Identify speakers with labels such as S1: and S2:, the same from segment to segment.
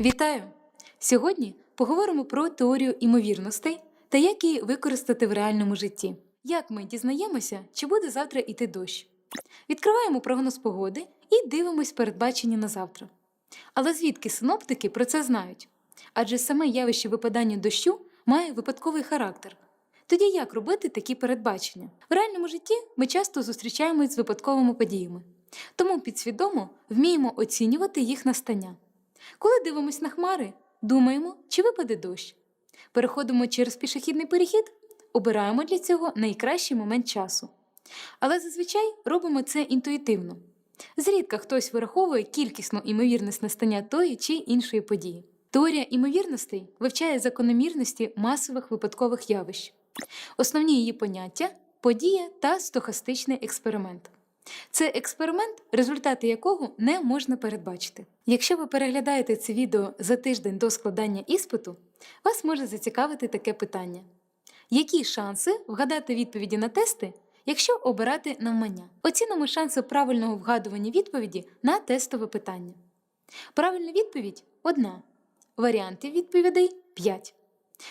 S1: Вітаю! Сьогодні поговоримо про теорію імовірностей та як її використати в реальному житті. Як ми дізнаємося, чи буде завтра іти дощ? Відкриваємо прогноз погоди і дивимось передбачення на завтра. Але звідки синоптики про це знають? Адже саме явище випадання дощу має випадковий характер. Тоді як робити такі передбачення? В реальному житті ми часто зустрічаємось з випадковими подіями, тому підсвідомо вміємо оцінювати їх настання. Коли дивимось на хмари, думаємо, чи випаде дощ. Переходимо через пішохідний перехід, обираємо для цього найкращий момент часу. Але зазвичай робимо це інтуїтивно. Зрідка хтось вираховує кількісну імовірність настання тої чи іншої події. Теорія імовірностей вивчає закономірності масових випадкових явищ. Основні її поняття подія та стохастичний експеримент. Це експеримент, результати якого не можна передбачити. Якщо ви переглядаєте це відео за тиждень до складання іспиту, вас може зацікавити таке питання: які шанси вгадати відповіді на тести, якщо обирати навмання? Оцінимо шанси правильного вгадування відповіді на тестове питання. Правильна відповідь одна. Варіантів відповідей 5.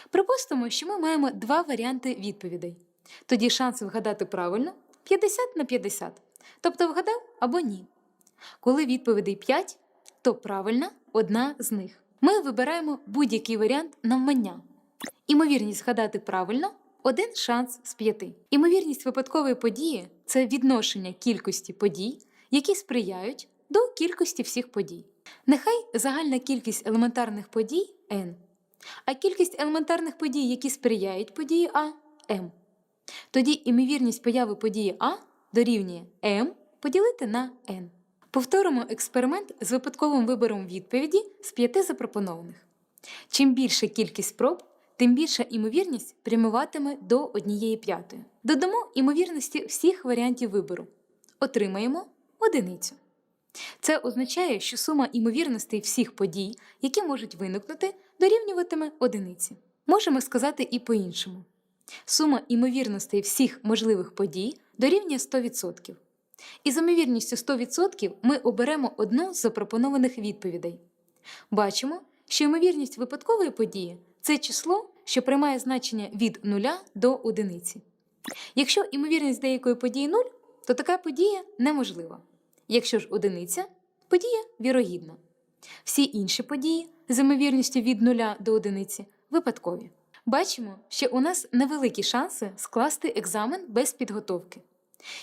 S1: Припустимо, що ми маємо два варіанти відповідей. Тоді шанс вгадати правильно 50 на 50. Тобто вгадав або ні. Коли відповідей 5, то правильна одна з них. Ми вибираємо будь-який варіант навмання. Імовірність згадати правильно один шанс з п'яти. Імовірність випадкової події це відношення кількості подій, які сприяють до кількості всіх подій. Нехай загальна кількість елементарних подій n, а кількість елементарних подій, які сприяють події А m. Тоді імовірність появи події А дорівнює m поділити на n. Повторимо експеримент з випадковим вибором відповіді з п'яти запропонованих. Чим більша кількість проб, тим більша імовірність прямуватиме до однієї п'ятої. Додамо імовірності всіх варіантів вибору. Отримаємо одиницю. Це означає, що сума імовірностей всіх подій, які можуть виникнути, дорівнюватиме одиниці. Можемо сказати і по-іншому. Сума імовірностей всіх можливих подій дорівнює 100%. І з ймовірністю 100% ми оберемо одну з запропонованих відповідей. Бачимо, що ймовірність випадкової події це число, що приймає значення від 0 до 1. Якщо ймовірність деякої події 0, то така подія неможлива. Якщо ж одиниця, подія вірогідна. Всі інші події з ймовірністю від 0 до 1 випадкові. Бачимо, що у нас невеликі шанси скласти екзамен без підготовки.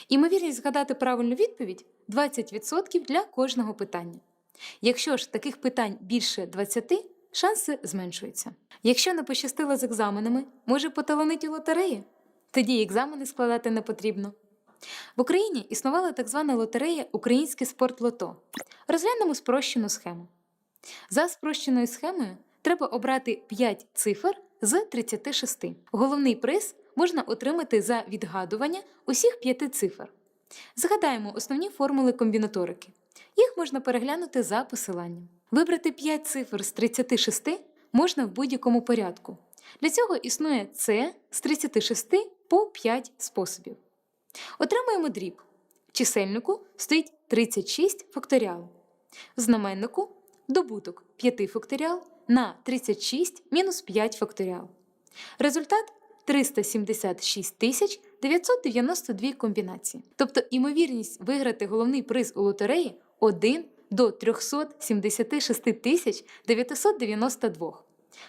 S1: Імовірність згадати правильну відповідь 20% для кожного питання. Якщо ж таких питань більше 20, шанси зменшуються. Якщо не пощастило з екзаменами, може поталанить у лотереї? Тоді екзамени складати не потрібно. В Україні існувала так звана лотерея Українське спортлото. Розглянемо спрощену схему. За спрощеною схемою треба обрати 5 цифр з 36. Головний приз можна отримати за відгадування усіх п'яти цифр. Згадаємо основні формули комбінаторики. Їх можна переглянути за посиланням. Вибрати 5 цифр з 36 можна в будь-якому порядку. Для цього існує С з 36 по 5 способів. Отримуємо дріб. В чисельнику стоїть 36 факторіал. В знаменнику добуток 5 факторіал на 36 мінус 5 факторіал. Результат 376 тисяч 992 комбінації. Тобто імовірність виграти головний приз у лотереї 1 до 376 тисяч 992.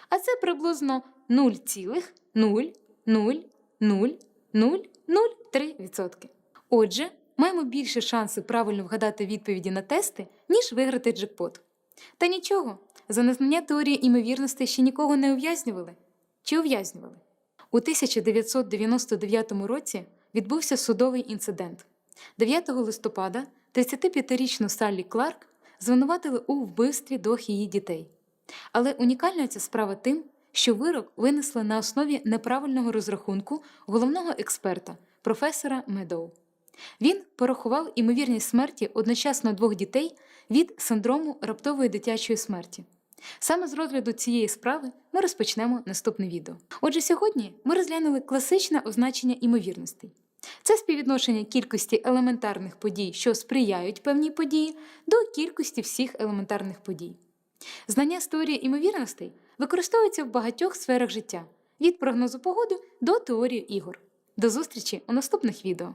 S1: А це приблизно 0,0000003%. Отже, маємо більше шанси правильно вгадати відповіді на тести, ніж виграти джекпот. Та нічого, за незнання теорії імовірності ще нікого не ув'язнювали. Чи ув'язнювали? У 1999 році відбувся судовий інцидент. 9 листопада 35-річну Саллі Кларк звинуватили у вбивстві двох її дітей. Але унікальна ця справа тим, що вирок винесли на основі неправильного розрахунку головного експерта, професора Медоу. Він порахував імовірність смерті одночасно двох дітей від синдрому раптової дитячої смерті. Саме з розгляду цієї справи ми розпочнемо наступне відео. Отже, сьогодні ми розглянули класичне означення імовірностей. Це співвідношення кількості елементарних подій, що сприяють певній події, до кількості всіх елементарних подій. Знання з теорії імовірностей використовуються в багатьох сферах життя від прогнозу погоди до теорії ігор. До зустрічі у наступних відео.